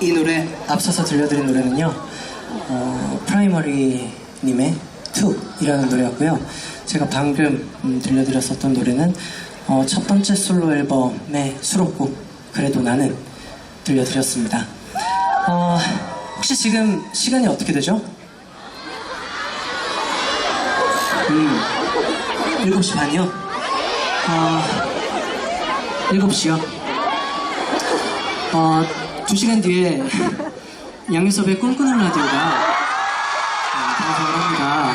이 노래 앞서서 들려드린 노래는요 어, 프라이머리님의 2이라는 노래였고요 제가 방금 음, 들려드렸었던 노래는 어, 첫 번째 솔로 앨범의 수록곡 그래도 나는 들려드렸습니다 어, 혹시 지금 시간이 어떻게 되죠? 음, 7시 반이요? 어, 7시요? 어, 두 시간 뒤에 양유섭의 꿈꾸는 라디오가 어, 방송을 합니다.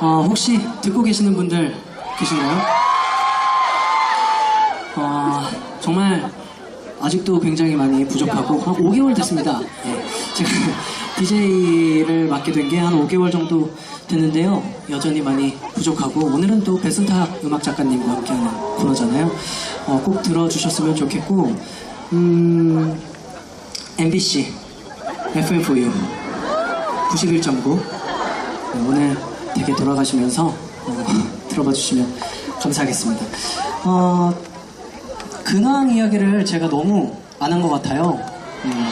어, 혹시 듣고 계시는 분들 계신가요? 어, 정말 아직도 굉장히 많이 부족하고 한 5개월 됐습니다. 예, 제가 DJ를 맡게 된 게 한 5개월 정도 됐는데요. 여전히 많이 부족하고 오늘은 또 배순탁 음악 작가님과 함께하는 코너잖아요. 어, 꼭 들어주셨으면 좋겠고 음, MBC FM4U 91.9 네, 오늘 되게 돌아가시면서 어, 들어봐 주시면 감사하겠습니다. 어, 근황 이야기를 제가 너무 안 한 것 같아요. 음,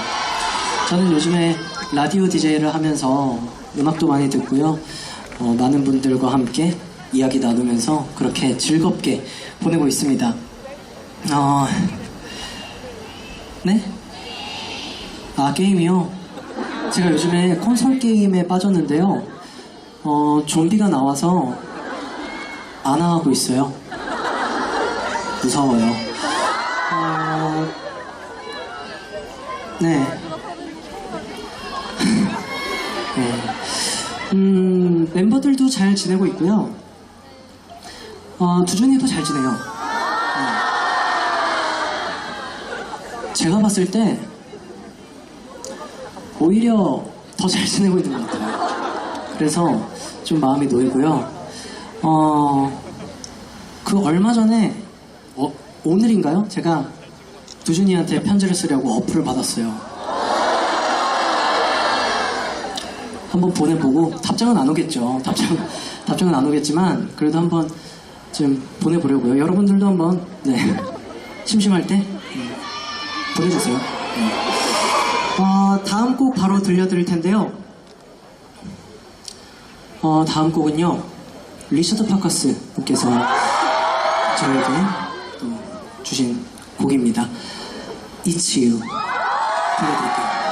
저는 요즘에 라디오 DJ를 하면서 음악도 많이 듣고요. 어, 많은 분들과 함께 이야기 나누면서 그렇게 즐겁게 보내고 있습니다. 어, 네? 아, 게임이요? 제가 요즘에 콘솔 게임에 빠졌는데요. 어, 좀비가 나와서 안 하고 있어요. 무서워요. 어, 네. 네. 음, 멤버들도 잘 지내고 있고요. 어, 두준이도 잘 지내요. 네. 제가 봤을 때 오히려 더 잘 지내고 있는 것 같아요. 그래서 좀 마음이 놓이고요. 어, 그 얼마 전에, 어, 오늘인가요? 제가 두준이한테 편지를 쓰려고 어플을 받았어요. 한번 보내보고, 답장은 안 오겠죠. 답장, 답장은 안 오겠지만, 그래도 한번 좀 보내보려고요. 여러분들도 한번, 네. 심심할 때, 음, 보내주세요. 네. 어, 다음 곡 바로 들려드릴 텐데요. 어, 다음 곡은요. 리셔드 파커스 분께서 저에게 또 주신 곡입니다. It's You 들려드릴게요.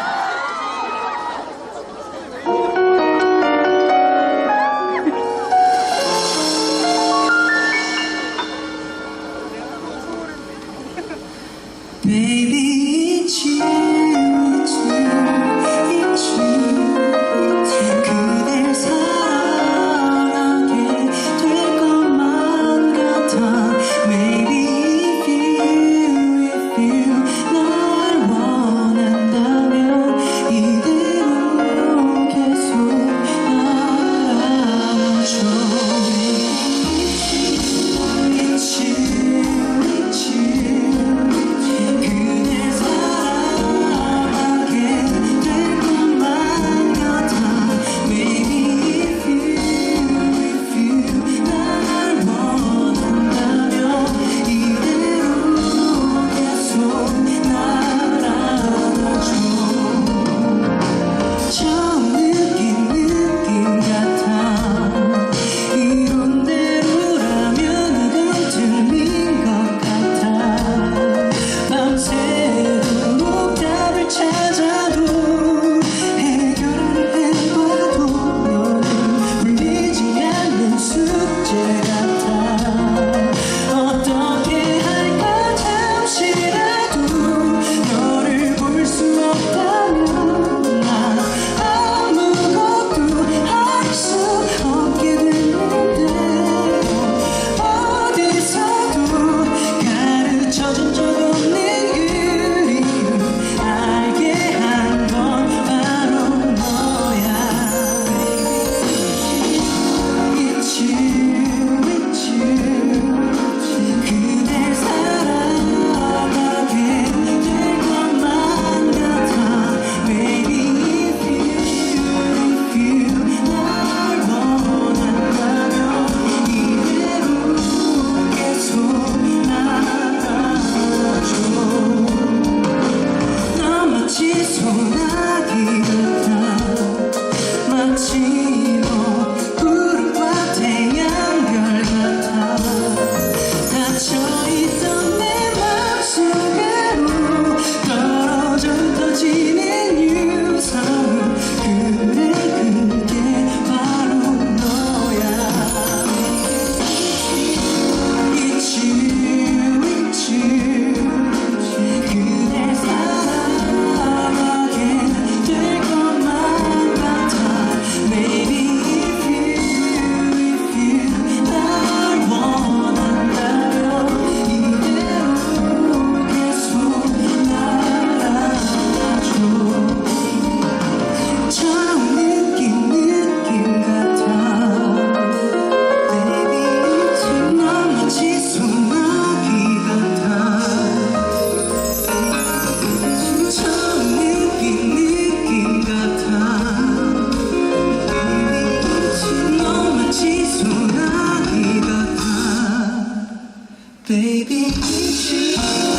You.